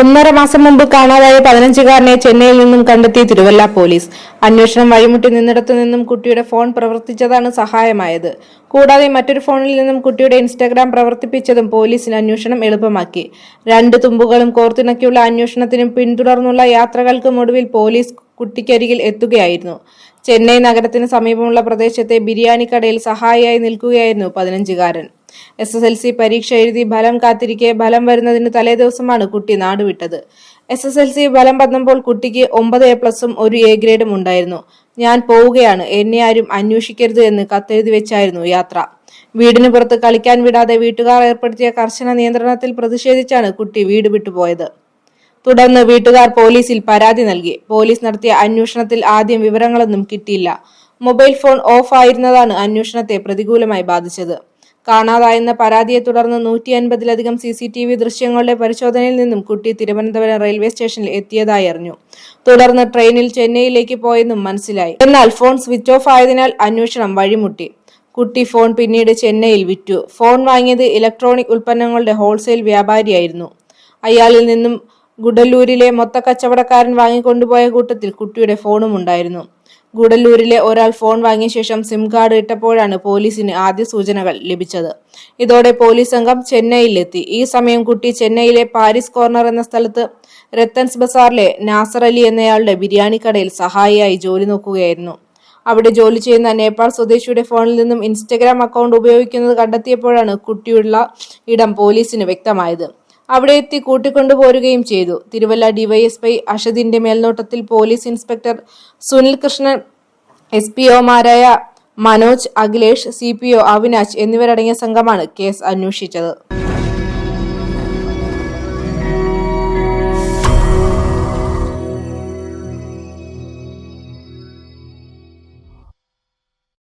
ഒന്നര മാസം മുമ്പ് കാണാതായ പതിനഞ്ചുകാരനെ ചെന്നൈയിൽ നിന്നും കണ്ടെത്തിയ തിരുവല്ല പോലീസ്. അന്വേഷണം വഴിമുട്ടി നിന്നിടത്തു നിന്നും കുട്ടിയുടെ ഫോൺ പ്രവർത്തിച്ചതാണ് സഹായമായത്. കൂടാതെ മറ്റൊരു ഫോണിൽ നിന്നും കുട്ടിയുടെ ഇൻസ്റ്റാഗ്രാം പ്രവർത്തിപ്പിച്ചതും പോലീസിന് അന്വേഷണം എളുപ്പമാക്കി. രണ്ട് തുമ്പുകളും കോർത്തിണക്കിയുള്ള അന്വേഷണത്തിനും പിന്തുടർന്നുള്ള യാത്രകൾക്കും ഒടുവിൽ പോലീസ് കുട്ടിക്കരികിൽ എത്തുകയായിരുന്നു. ചെന്നൈ നഗരത്തിന് സമീപമുള്ള പ്രദേശത്തെ ബിരിയാണി കടയിൽ സഹായിയായി നിൽക്കുകയായിരുന്നു പതിനഞ്ചുകാരൻ. എസ് എസ് എൽ സി പരീക്ഷ എഴുതി ഫലം കാത്തിരിക്കെ ഫലം വരുന്നതിന് തലേ ദിവസമാണ് കുട്ടി നാടുവിട്ടത് എസ് എസ് എൽ സി ഫലം വന്നപ്പോൾ കുട്ടിക്ക് ഒമ്പത് എ പ്ലസും ഒരു എ ഗ്രേഡും ഉണ്ടായിരുന്നു. ഞാൻ പോവുകയാണ്. എന്നെ ആരും അന്വേഷിക്കരുത് എന്ന് കത്തെഴുതി വെച്ചായിരുന്നു യാത്ര. വീടിന് പുറത്ത് കളിക്കാൻ വിടാതെ വീട്ടുകാർ ഏർപ്പെടുത്തിയ കർശന നിയന്ത്രണത്തിൽ പ്രതിഷേധിച്ചാണ് കുട്ടി വീട് വിട്ടുപോയത് തുടർന്ന് വീട്ടുകാർ പോലീസിൽ പരാതി നൽകി. പോലീസ് നടത്തിയ അന്വേഷണത്തിൽ ആദ്യം വിവരങ്ങളൊന്നും കിട്ടിയില്ല. മൊബൈൽ ഫോൺ ഓഫ് ആയിരുന്നതാണ് അന്വേഷണത്തെ പ്രതികൂലമായി ബാധിച്ചത്. കാണാതായെന്ന പരാതിയെ തുടർന്ന് നൂറ്റി അൻപതിലധികം സി സി ടി വി ദൃശ്യങ്ങളുടെ പരിശോധനയിൽ നിന്നും കുട്ടി തിരുവനന്തപുരം റെയിൽവേ സ്റ്റേഷനിൽ എത്തിയതായി അറിഞ്ഞു. തുടർന്ന് ട്രെയിനിൽ ചെന്നൈയിലേക്ക് പോയെന്നും മനസ്സിലായി. എന്നാൽ ഫോൺ സ്വിച്ച് ഓഫ് ആയതിനാൽ അന്വേഷണം വഴിമുട്ടി. കുട്ടി ഫോൺ പിന്നീട് ചെന്നൈയിൽ വിറ്റു. ഫോൺ വാങ്ങിയത് ഇലക്ട്രോണിക് ഉൽപ്പന്നങ്ങളുടെ ഹോൾസെയിൽ വ്യാപാരിയായിരുന്നു. അയാളിൽ നിന്നും ഗുഡല്ലൂരിലെ മൊത്തക്കച്ചവടക്കാരൻ വാങ്ങിക്കൊണ്ടുപോയ കൂട്ടത്തിൽ കുട്ടിയുടെ ഫോണും ഉണ്ടായിരുന്നു ഗുഡല്ലൂരിലെ ഒരാൾ ഫോൺ വാങ്ങിയ ശേഷം സിം കാർഡ് ഇട്ടപ്പോഴാണ് പോലീസിന് ആദ്യ സൂചനകൾ ലഭിച്ചത്. ഇതോടെ പോലീസ് സംഘം ചെന്നൈയിലെത്തി. ഈ സമയം കുട്ടി ചെന്നൈയിലെ പാരീസ് കോർണർ എന്ന സ്ഥലത്ത് രത്തൻസ് ബസാറിലെ നാസർ അലി എന്നയാളുടെ ബിരിയാണി കടയിൽ സഹായിയായി ജോലി നോക്കുകയായിരുന്നു. അവിടെ ജോലി ചെയ്യുന്ന നേപ്പാൾ സ്വദേശിയുടെ ഫോണിൽ നിന്നും ഇൻസ്റ്റഗ്രാം അക്കൗണ്ട് ഉപയോഗിക്കുന്നത് കണ്ടെത്തിയപ്പോഴാണ് കുട്ടിയുള്ള ഇടം പോലീസിന് വ്യക്തമായത്. അവിടെ എത്തി കൂട്ടിക്കൊണ്ടുപോരുകയും ചെയ്തു. തിരുവല്ല ഡിവൈഎസ്പി അഷദിന്റെ മേൽനോട്ടത്തിൽ police inspector Sunil Krishnan S P ഒമാരായ Manoj Akhilesh C P O Avinash എന്നിവരടങ്ങിയ സംഘമാണ് കേസ് അന്വേഷിച്ചത്.